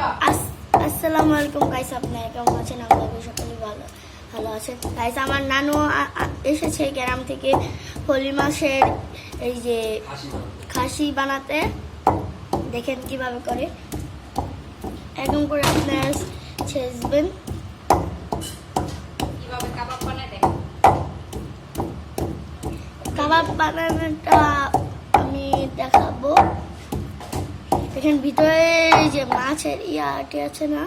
আস- আসসালামু আলাইকুম গাইস আপনারা কেমন আছেন? আপনাদের সকলে ভালো ভালো আছেন। গাইস আমার নানু এসেছে গ্রাম থেকে হোলি মাসের এই যে খাসি বানাতে। দেখেন কীভাবে করে। একদম করে আপনারা ছেঁচবেন কাবাব বানানোটা দেখেন ভিতরে যে মাছের ইয়াটি আছে না,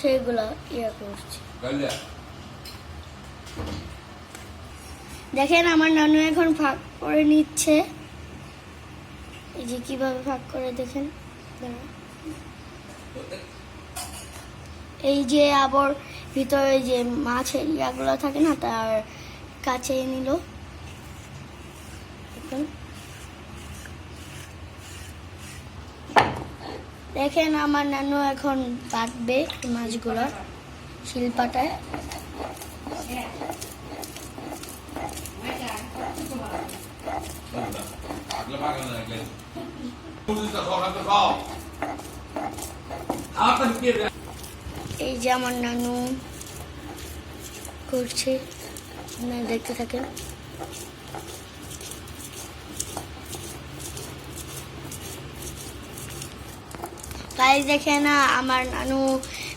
সেগুলো ইয়া করছি। দেখেন আমার নানু এখন ফাঁক করে নিচ্ছে। এই যে কীভাবে ফাঁক করে দেখেন। এই যে আবার ভিতরে যে মাছের ইয়াগুলো থাকে না, তার কাছে নিল। দেখুন। দেখেন আমার নানু এখন বাঁধবে মাছগুলো শিল্পাটায়। এই যে আমার নানু করছে দেখতে থাকেন। তাই দেখে না আমার নানু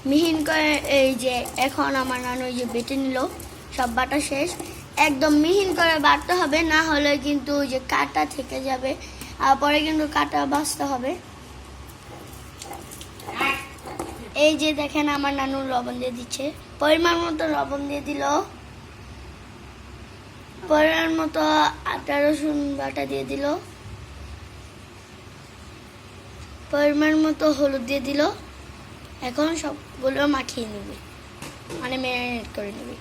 মিহিন করে, এই যে এখন আমার নানু যে বেটে নিল। সব বাটা শেষ। একদম মিহিন করে বাটতে হবে, না হলে কিন্তু যে কাটা থেকে যাবে। আর পরে কিন্তু কাটা বাঁচতে হবে। এই যে দেখেন আমার নানু লবণ দিয়ে দিচ্ছে। পরিমাণ মতো লবণ দিয়ে দিল। পরিমাণ মতো আটা রসুন বাটা দিয়ে দিল। পরিমাণ মতো হলুদ দিয়ে দিল। এখন সবগুলো মাখিয়ে নিবি। মানে ম্যারিনেট করে নিবি।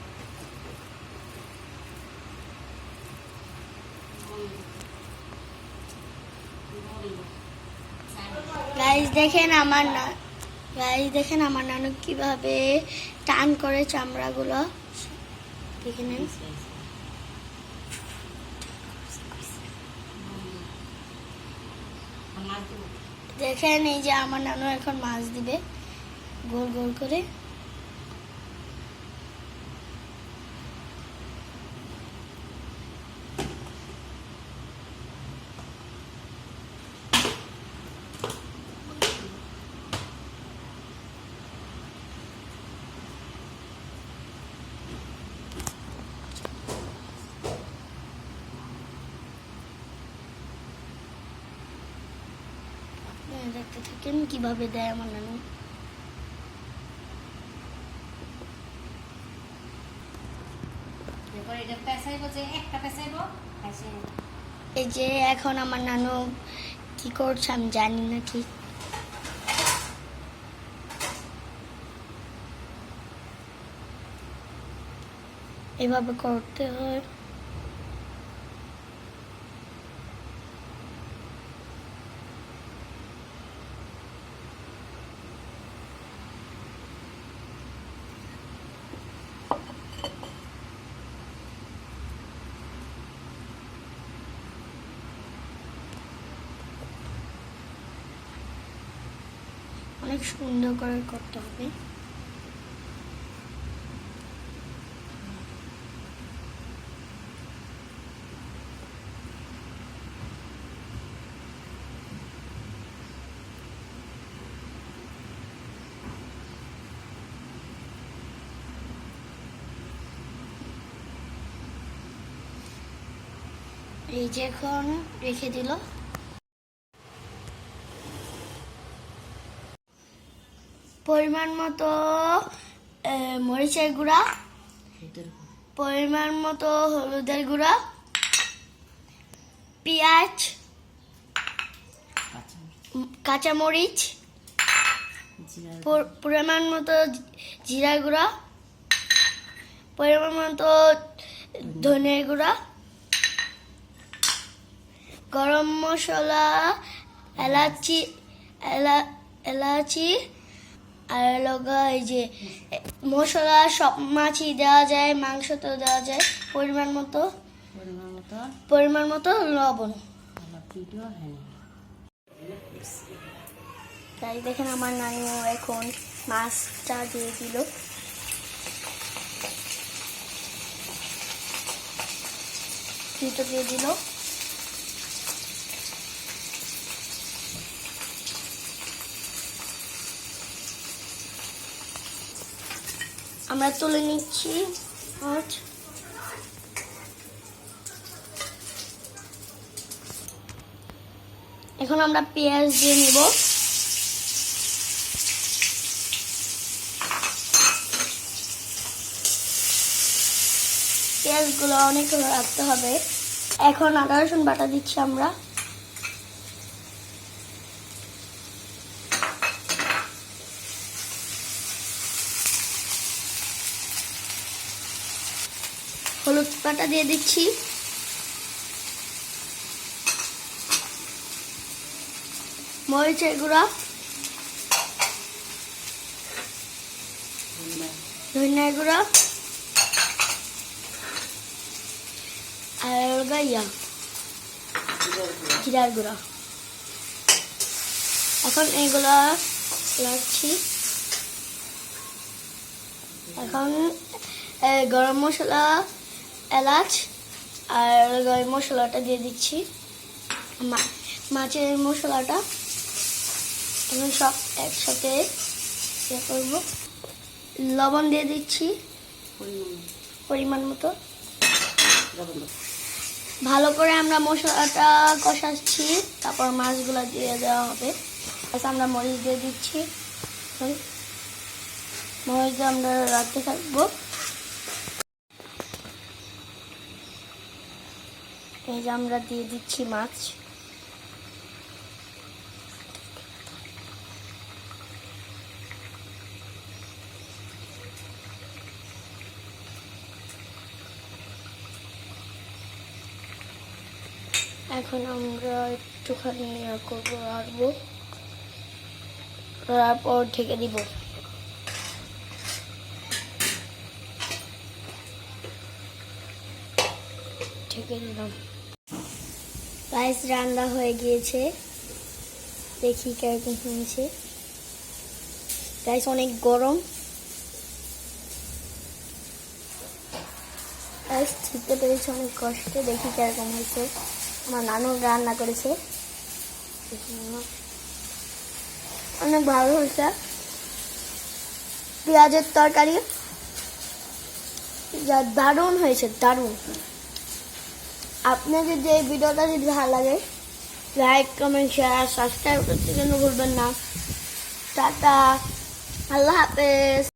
গাইজ দেখেন আমার না গাইজ দেখেন আমার নানু কীভাবে টান করে চামড়াগুলো। দেখে নেন। দেখেন এই যে আমার নানু এখন মাছ দিবে। গোল গোল করে আপনারা দেখতে থাকেন কীভাবে দেয় আমার নানু? এই যে এখন আমার নানু কি করছে আমি জানি না ঠিক এভাবে করতে হয়। অনেক সুন্দর করে করতে হবে। এই যে এখন রেখে দিল। পরিমাণ মতো মরিচের গুঁড়া পরিমাণ মতো হলুদের গুঁড়া পেঁয়াজ কাঁচামরিচ পরিমাণ মতো জিরা গুঁড়া পরিমাণ মতো ধনে গুঁড়া গরম মশলা এলাচি এলা এলাচি আর লগা এই যে মশলা সব মাছই দেওয়া যায় মাংস তো দেওয়া যায় পরিমাণ মতো। পরিমাণ মতো। পরিমাণ মতো লবণ। তাই দেখেন আমার নানু এখন মাছটা দিয়ে দিল। দুটো দিয়ে দিল। আমরা তুলে নিচ্ছি। মাছ এখন আমরা পেঁয়াজ দিয়ে নিব। পেঁয়াজগুলো অনেক রাখতে হবে। এখন আদা রসুন বাটা দিচ্ছি আমরা। হলুদ বাটা দিয়ে দিচ্ছি। মরিচের গুঁড়া। ধনিয়ার গুঁড়া। আর গাইয়া জিরার গুঁড়া। এখন এগুলা লাগছি। এখন গরম মশলা এলাচ আর গরম মশলাটা দিয়ে দিচ্ছি। মাছের মশলাটা আমি সব একসাথে ইয়ে করব। লবণ দিয়ে দিচ্ছি। পরিমাণ মতো। ভালো করে আমরা মশলাটা কষাচ্ছি, তারপর মাছগুলো দিয়ে দেওয়া হবে। আচ্ছা আমরা মরিচ দিয়ে দিচ্ছি। মরিচ দিয়ে আমরা রাখতে থাকব। এই যে আমরা দিয়ে দিচ্ছি মাছ। এখন আমরা একটুখানি ইয়ে করব রাখব তারপর ঢেকে দিব। ঢেকে দিলাম। রাইস রান্না হয়ে গিয়েছে। দেখি কীরকম হয়েছে। রাইস অনেক গরম। রাইস ছিটতে পেরেছে অনেক কষ্টে। দেখি কীরকম হয়েছে। আমার নানু রান্না করেছে। অনেক ভালো হয়েছে। পেঁয়াজের তরকারি। যা দারুণ হয়েছে, দারুণ। আপনার যদি এই ভিডিওটা যদি ভালো লাগে লাইক কমেন্ট শেয়ার সাবস্ক্রাইব করতে জন্য ভুলবেন না। টাটা, আল্লাহ হাফেজ।